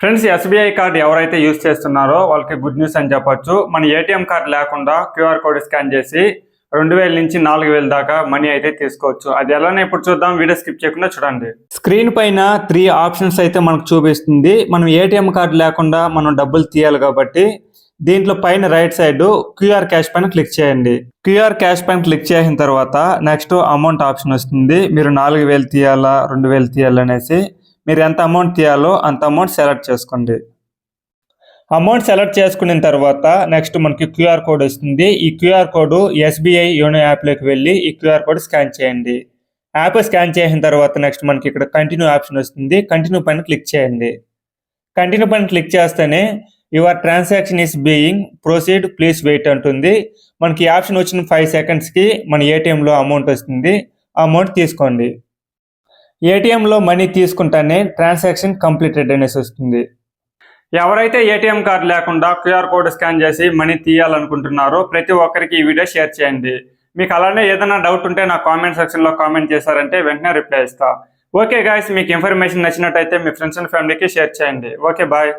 Friends SBI card ఎవరైతే use చేస్తున్నారో వాళ్ళకి గుడ్ న్యూస్ అని చెప్పొచ్చు. మన ఏటీఎం కార్డు లేకుండా క్యూఆర్ కోడ్ స్కాన్ చేసి రెండు వేల నుంచి నాలుగు వేల దాకా మనీ అయితే తీసుకోవచ్చు. అది ఎలానే ఇప్పుడు చూద్దాం. వీడియో స్కిప్ చేయకుండా చూడండి. స్క్రీన్ పైన త్రీ ఆప్షన్స్ అయితే మనకు చూపిస్తుంది. మనం ఏటీఎం కార్డు లేకుండా మనం డబ్బులు తీయాలి కాబట్టి దీంట్లో పైన రైట్ సైడ్ క్యూఆర్ క్యాష్ పైన క్లిక్ చేయండి. క్యూఆర్ క్యాష్ పైన క్లిక్ చేసిన తర్వాత నెక్స్ట్ అమౌంట్ ఆప్షన్ వస్తుంది. మీరు నాలుగు వేలు తీయాలా రెండు వేలు తీయాలనేసి మీరు ఎంత అమౌంట్ తీయాలో అంత అమౌంట్ సెలెక్ట్ చేసుకోండి. అమౌంట్ సెలెక్ట్ చేసుకున్న తర్వాత నెక్స్ట్ మనకి క్యూఆర్ కోడ్ వస్తుంది. ఈ క్యూఆర్ కోడ్ ఎస్బీఐ యోనో యాప్లోకి వెళ్ళి ఈ క్యూఆర్ కోడ్ స్కాన్ చేయండి. యాప్ స్కాన్ చేసిన తర్వాత నెక్స్ట్ మనకి ఇక్కడ కంటిన్యూ ఆప్షన్ వస్తుంది. కంటిన్యూ పైన క్లిక్ చేయండి. కంటిన్యూ పైన క్లిక్ చేస్తేనే your transaction is being proceed please wait అంటుంది. మనకి ఆప్షన్ వచ్చిన ఫైవ్ సెకండ్స్కి మన ఏటీఎంలో అమౌంట్ వస్తుంది. ఆ అమౌంట్ తీసుకోండి. ఏటీఎంలో మనీ తీసుకుంటానే ట్రాన్సాక్షన్ కంప్లీటెడ్ అనేసి వస్తుంది. ఎవరైతే ఏటీఎం కార్డు లేకుండా క్యూఆర్ కోడ్ స్కాన్ చేసి మనీ తీయాలనుకుంటున్నారో ప్రతి ఒక్కరికి ఈ వీడియో షేర్ చేయండి. మీకు అలానే ఏదైనా డౌట్ ఉంటే నా కామెంట్ సెక్షన్లో కామెంట్ చేశారంటే వెంటనే రిప్లై ఇస్తా. ఓకే గాయస్ మీకు ఇన్ఫర్మేషన్ నచ్చినట్టయితే మీ ఫ్రెండ్స్ అండ్ ఫ్యామిలీకి షేర్ చేయండి. Okay bye.